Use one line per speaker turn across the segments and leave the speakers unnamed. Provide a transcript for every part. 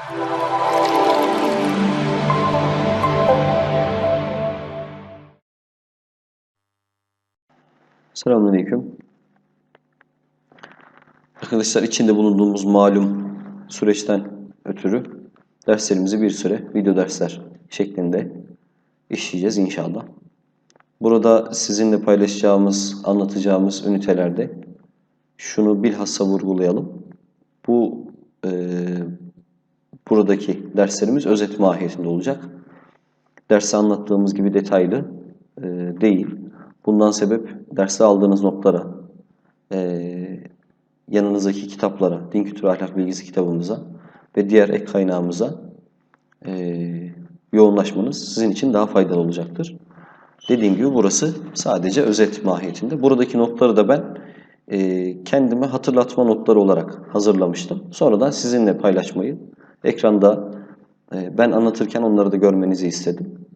Selamünaleyküm. Arkadaşlar içinde bulunduğumuz malum süreçten ötürü derslerimizi bir süre video dersler şeklinde işleyeceğiz inşallah. Burada sizinle paylaşacağımız, anlatacağımız ünitelerde şunu bilhassa vurgulayalım. Bu e, buradaki derslerimiz özet mahiyetinde olacak. Derste anlattığımız gibi detaylı e, değil. Bundan sebep derste aldığınız notlara, e, yanınızdaki kitaplara, din kültürü ahlak bilgisi kitabımıza ve diğer ek kaynağımıza e, yoğunlaşmanız sizin için daha faydalı olacaktır. Dediğim gibi burası sadece özet mahiyetinde. Buradaki notları da ben e, kendime hatırlatma notları olarak hazırlamıştım. Sonradan sizinle paylaşmayı, ekranda e, ben anlatırken onları da görmenizi istedim.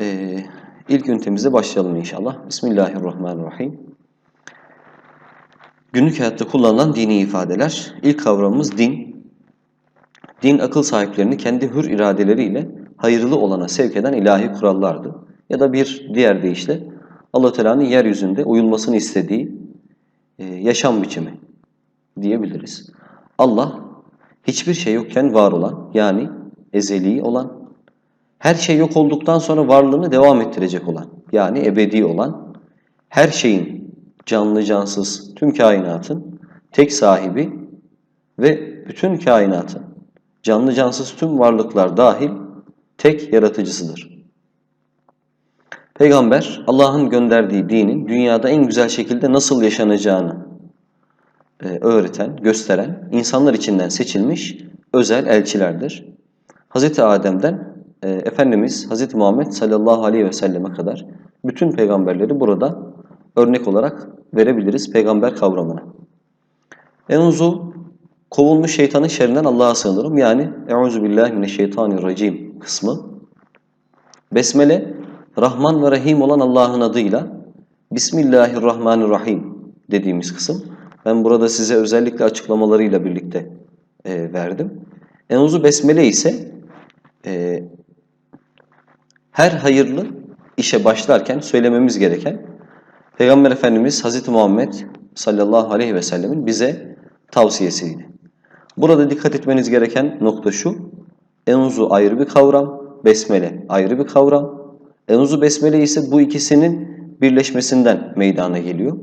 E, ilk ünitemize başlayalım inşallah. Bismillahirrahmanirrahim. Günlük hayatta kullanılan dini ifadeler. İlk kavramımız din. Din akıl sahiplerini kendi hür iradeleriyle hayırlı olana sevk eden ilahi kurallardı. Ya da bir diğer deyişle Allah Teala'nın yeryüzünde uyulmasını istediği e, yaşam biçimi diyebiliriz. Allah hiçbir şey yokken var olan yani ezeli olan, her şey yok olduktan sonra varlığını devam ettirecek olan yani ebedi olan, her şeyin canlı cansız tüm kainatın tek sahibi ve bütün kainatın canlı cansız tüm varlıklar dahil tek yaratıcısıdır. Peygamber Allah'ın gönderdiği dinin dünyada en güzel şekilde nasıl yaşanacağını öğreten, gösteren insanlar içinden seçilmiş özel elçilerdir. Hz. Adem'den e, Efendimiz Hz. Muhammed sallallahu aleyhi ve selleme kadar bütün peygamberleri burada örnek olarak verebiliriz peygamber kavramına. Euzu kovulmuş şeytanın şerrinden Allah'a sığınırım. Yani Euzu billahi mineşşeytanirracim kısmı. Besmele Rahman ve Rahim olan Allah'ın adıyla Bismillahirrahmanirrahim dediğimiz kısım. Ben burada size özellikle açıklamalarıyla birlikte e, verdim. Euzu Besmele ise e, her hayırlı işe başlarken söylememiz gereken Peygamber Efendimiz Hazreti Muhammed sallallahu aleyhi ve sellemin bize tavsiyesiydi. Burada dikkat etmeniz gereken nokta şu. Enzu ayrı bir kavram, besmele ayrı bir kavram. Enzu besmele ise bu ikisinin birleşmesinden meydana geliyor.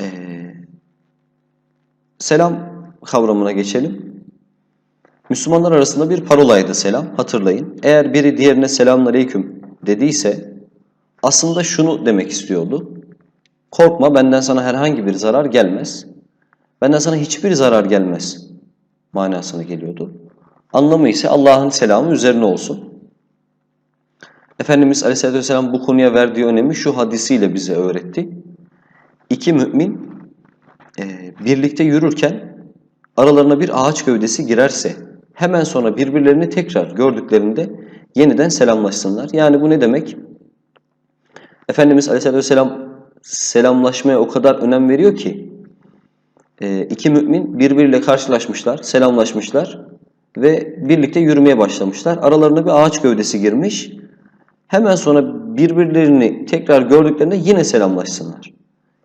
Ee, selam kavramına geçelim. Müslümanlar arasında bir parolaydı selam. Hatırlayın. Eğer biri diğerine selamun aleyküm dediyse aslında şunu demek istiyordu. Korkma benden sana herhangi bir zarar gelmez. Benden sana hiçbir zarar gelmez manasına geliyordu. Anlamı ise Allah'ın selamı üzerine olsun. Efendimiz Aleyhisselatü Vesselam bu konuya verdiği önemi şu hadisiyle bize öğretti. İki mümin birlikte yürürken aralarına bir ağaç gövdesi girerse hemen sonra birbirlerini tekrar gördüklerinde yeniden selamlaşsınlar. Yani bu ne demek? Efendimiz Aleyhisselatü Vesselam selamlaşmaya o kadar önem veriyor ki e, iki mümin birbiriyle karşılaşmışlar, selamlaşmışlar ve birlikte yürümeye başlamışlar. Aralarına bir ağaç gövdesi girmiş. Hemen sonra birbirlerini tekrar gördüklerinde yine selamlaşsınlar.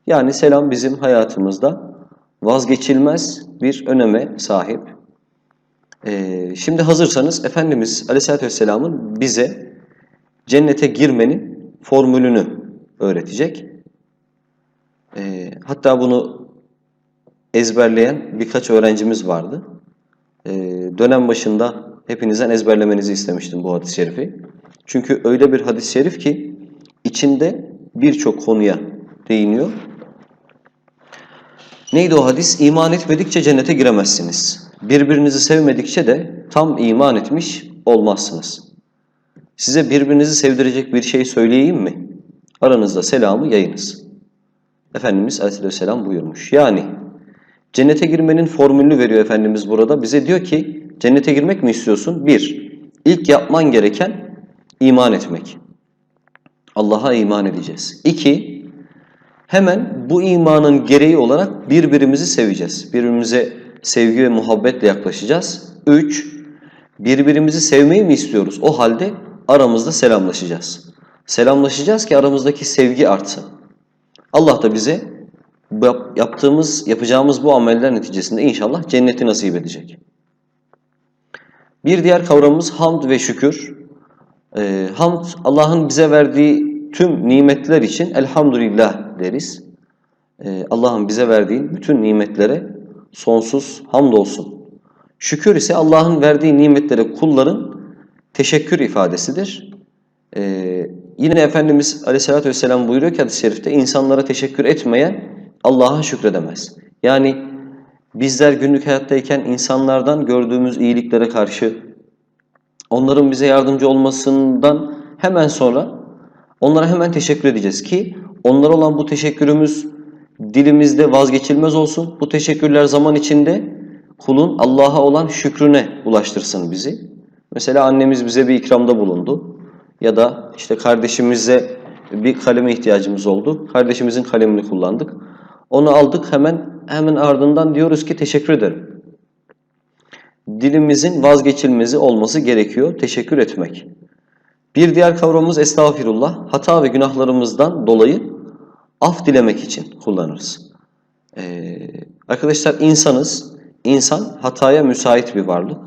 Yani selam bizim hayatımızda vazgeçilmez bir öneme sahip. Ee, şimdi hazırsanız Efendimiz Aleyhisselatü Vesselam'ın bize cennete girmenin formülünü öğretecek. Ee, hatta bunu ezberleyen birkaç öğrencimiz vardı. Ee, dönem başında hepinizden ezberlemenizi istemiştim bu hadis-i şerifi. Çünkü öyle bir hadis-i şerif ki içinde birçok konuya değiniyor. Neydi o hadis? İman etmedikçe cennete giremezsiniz. Birbirinizi sevmedikçe de tam iman etmiş olmazsınız. Size birbirinizi sevdirecek bir şey söyleyeyim mi? Aranızda selamı yayınız. Efendimiz Aleyhisselam buyurmuş. Yani cennete girmenin formülünü veriyor Efendimiz burada. Bize diyor ki cennete girmek mi istiyorsun? Bir, ilk yapman gereken iman etmek. Allah'a iman edeceğiz. İki, hemen bu imanın gereği olarak birbirimizi seveceğiz. Birbirimize sevgi ve muhabbetle yaklaşacağız. Üç, birbirimizi sevmeyi mi istiyoruz? O halde aramızda selamlaşacağız. Selamlaşacağız ki aramızdaki sevgi artsın. Allah da bize yaptığımız, yapacağımız bu ameller neticesinde inşallah cenneti nasip edecek. Bir diğer kavramımız hamd ve şükür. Ee, hamd, Allah'ın bize verdiği tüm nimetler için elhamdülillah deriz. Ee, Allah'ın bize verdiği bütün nimetlere sonsuz hamdolsun. Şükür ise Allah'ın verdiği nimetlere kulların teşekkür ifadesidir. Ee, yine Efendimiz Aleyhisselatü Vesselam buyuruyor ki hadis-i şerifte insanlara teşekkür etmeyen Allah'a şükredemez. Yani bizler günlük hayattayken insanlardan gördüğümüz iyiliklere karşı onların bize yardımcı olmasından hemen sonra onlara hemen teşekkür edeceğiz ki onlara olan bu teşekkürümüz dilimizde vazgeçilmez olsun. Bu teşekkürler zaman içinde kulun Allah'a olan şükrüne ulaştırsın bizi. Mesela annemiz bize bir ikramda bulundu ya da işte kardeşimize bir kaleme ihtiyacımız oldu. Kardeşimizin kalemini kullandık. Onu aldık hemen hemen ardından diyoruz ki teşekkür ederim. Dilimizin vazgeçilmezi olması gerekiyor teşekkür etmek. Bir diğer kavramımız estağfirullah. Hata ve günahlarımızdan dolayı af dilemek için kullanırız. Ee, arkadaşlar insanız. İnsan hataya müsait bir varlık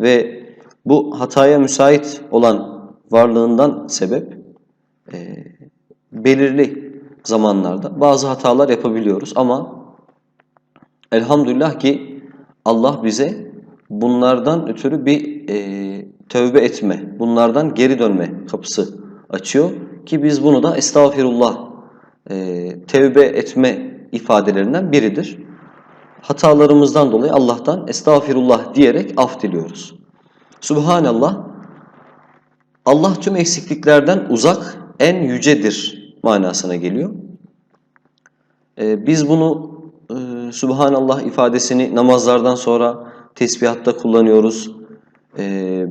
ve bu hataya müsait olan varlığından sebep e, belirli zamanlarda bazı hatalar yapabiliyoruz ama elhamdülillah ki Allah bize bunlardan ötürü bir e, tövbe etme, bunlardan geri dönme kapısı açıyor ki biz bunu da estağfirullah e, tevbe etme ifadelerinden biridir. Hatalarımızdan dolayı Allah'tan estağfirullah diyerek af diliyoruz. Subhanallah, Allah tüm eksikliklerden uzak, en yücedir manasına geliyor. Ee, biz bunu e, Subhanallah ifadesini namazlardan sonra tesbihatta kullanıyoruz. Ee,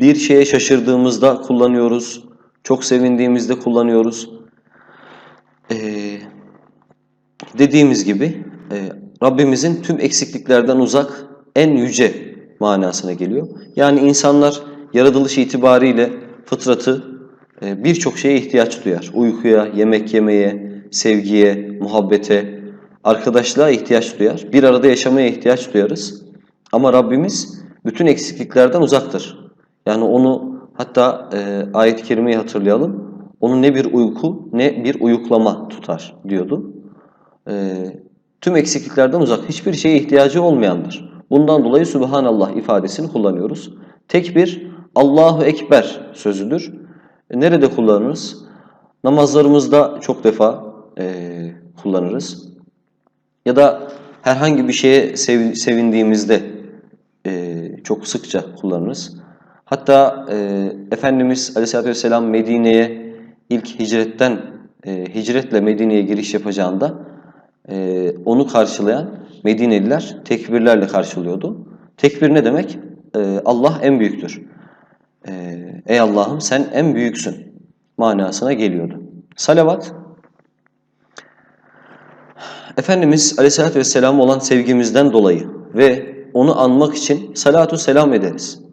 bir şeye şaşırdığımızda kullanıyoruz. Çok sevindiğimizde kullanıyoruz. Ee, dediğimiz gibi e, Rabbimizin tüm eksikliklerden uzak, en yüce manasına geliyor. Yani insanlar yaratılış itibariyle fıtratı e, birçok şeye ihtiyaç duyar. Uykuya, yemek yemeye, sevgiye, muhabbete, arkadaşlığa ihtiyaç duyar. Bir arada yaşamaya ihtiyaç duyarız. Ama Rabbimiz bütün eksikliklerden uzaktır. Yani onu hatta e, ayet-i kerimeyi hatırlayalım. Onu ne bir uyku ne bir uyuklama tutar diyordu. E, tüm eksikliklerden uzak, hiçbir şeye ihtiyacı olmayandır. Bundan dolayı Subhanallah ifadesini kullanıyoruz. Tek bir Allahu Ekber sözüdür. E, nerede kullanırız? Namazlarımızda çok defa e, kullanırız. Ya da herhangi bir şeye sev, sevindiğimizde e, çok sıkça kullanırız. Hatta e, Efendimiz Aleyhisselatü Vesselam Medine'ye ilk hicretten, e, hicretle Medine'ye giriş yapacağında e, onu karşılayan Medineliler tekbirlerle karşılıyordu. Tekbir ne demek? E, Allah en büyüktür. E, Ey Allah'ım sen en büyüksün manasına geliyordu. Salavat, Efendimiz Aleyhisselatü Vesselam olan sevgimizden dolayı ve onu anmak için salatu selam ederiz.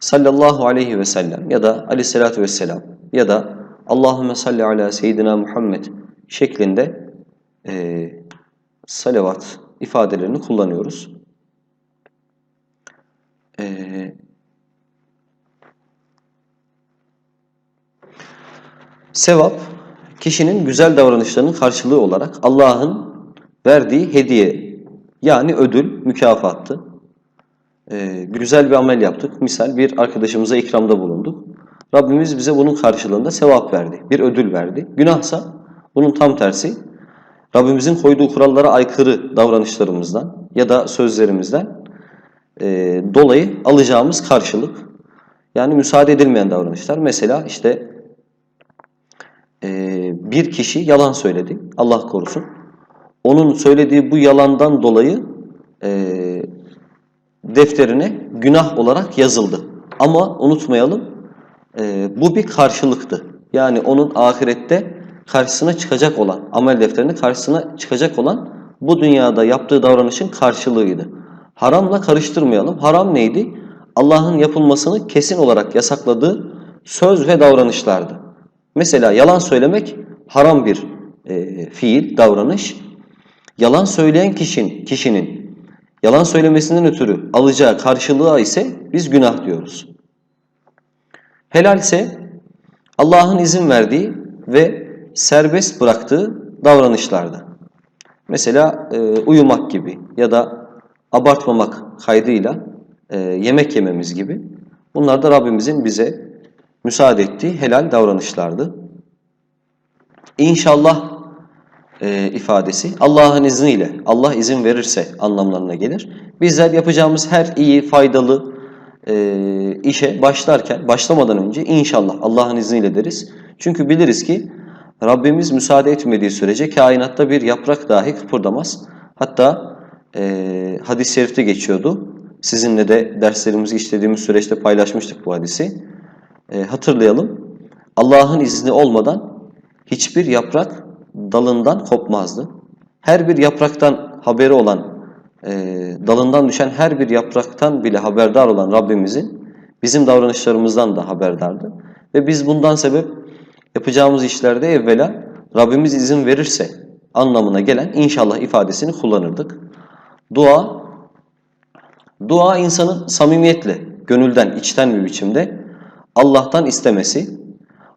Sallallahu aleyhi ve sellem ya da aleyhissalatü vesselam ya da Allahümme salli ala seyyidina Muhammed şeklinde e, salavat ifadelerini kullanıyoruz. E, sevap, kişinin güzel davranışlarının karşılığı olarak Allah'ın verdiği hediye yani ödül, mükafattı. Ee, güzel bir amel yaptık. Misal bir arkadaşımıza ikramda bulunduk. Rabbimiz bize bunun karşılığında sevap verdi. Bir ödül verdi. Günahsa bunun tam tersi. Rabbimizin koyduğu kurallara aykırı davranışlarımızdan ya da sözlerimizden e, dolayı alacağımız karşılık. Yani müsaade edilmeyen davranışlar. Mesela işte e, bir kişi yalan söyledi. Allah korusun. Onun söylediği bu yalandan dolayı e, defterine günah olarak yazıldı. Ama unutmayalım e, bu bir karşılıktı. Yani onun ahirette karşısına çıkacak olan, amel defterine karşısına çıkacak olan bu dünyada yaptığı davranışın karşılığıydı. Haramla karıştırmayalım. Haram neydi? Allah'ın yapılmasını kesin olarak yasakladığı söz ve davranışlardı. Mesela yalan söylemek haram bir e, fiil, davranış. Yalan söyleyen kişinin, kişinin yalan söylemesinden ötürü alacağı karşılığa ise biz günah diyoruz. Helal ise Allah'ın izin verdiği ve serbest bıraktığı davranışlardı. Mesela e, uyumak gibi ya da abartmamak kaydıyla e, yemek yememiz gibi. Bunlar da Rabbimizin bize müsaade ettiği helal davranışlardı. İnşallah e, ifadesi Allah'ın izniyle, Allah izin verirse anlamlarına gelir. Bizler yapacağımız her iyi, faydalı e, işe başlarken, başlamadan önce inşallah Allah'ın izniyle deriz. Çünkü biliriz ki Rabbimiz müsaade etmediği sürece kainatta bir yaprak dahi kıpırdamaz. Hatta e, hadis-i şerifte geçiyordu. Sizinle de derslerimizi işlediğimiz süreçte paylaşmıştık bu hadisi. E, hatırlayalım. Allah'ın izni olmadan hiçbir yaprak dalından kopmazdı. Her bir yapraktan haberi olan, e, dalından düşen her bir yapraktan bile haberdar olan Rabbimizin bizim davranışlarımızdan da haberdardı. Ve biz bundan sebep yapacağımız işlerde evvela Rabbimiz izin verirse anlamına gelen inşallah ifadesini kullanırdık. Dua, dua insanın samimiyetle, gönülden, içten bir biçimde Allah'tan istemesi,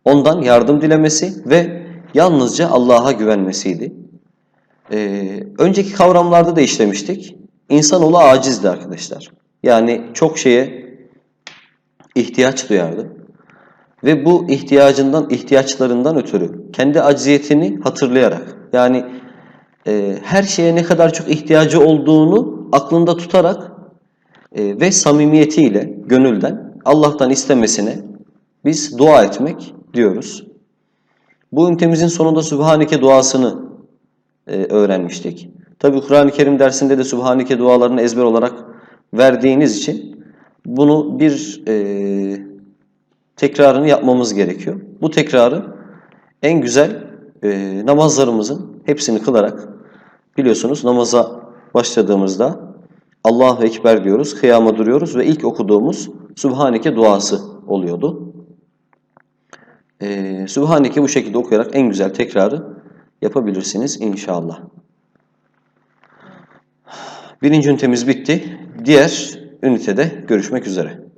ondan yardım dilemesi ve yalnızca Allah'a güvenmesiydi. Ee, önceki kavramlarda da işlemiştik. İnsanoğlu acizdi arkadaşlar. Yani çok şeye ihtiyaç duyardı. Ve bu ihtiyacından, ihtiyaçlarından ötürü kendi acziyetini hatırlayarak yani e, her şeye ne kadar çok ihtiyacı olduğunu aklında tutarak e, ve samimiyetiyle, gönülden Allah'tan istemesine biz dua etmek diyoruz. Bu ünitemizin sonunda Sübhaneke duasını e, öğrenmiştik. Tabi Kur'an-ı Kerim dersinde de Sübhaneke dualarını ezber olarak verdiğiniz için bunu bir e, tekrarını yapmamız gerekiyor. Bu tekrarı en güzel e, namazlarımızın hepsini kılarak biliyorsunuz namaza başladığımızda Allahu Ekber diyoruz, kıyama duruyoruz ve ilk okuduğumuz Sübhaneke duası oluyordu. Ee, Sübhaneke bu şekilde okuyarak en güzel tekrarı yapabilirsiniz inşallah. Birinci ünitemiz bitti. Diğer ünitede görüşmek üzere.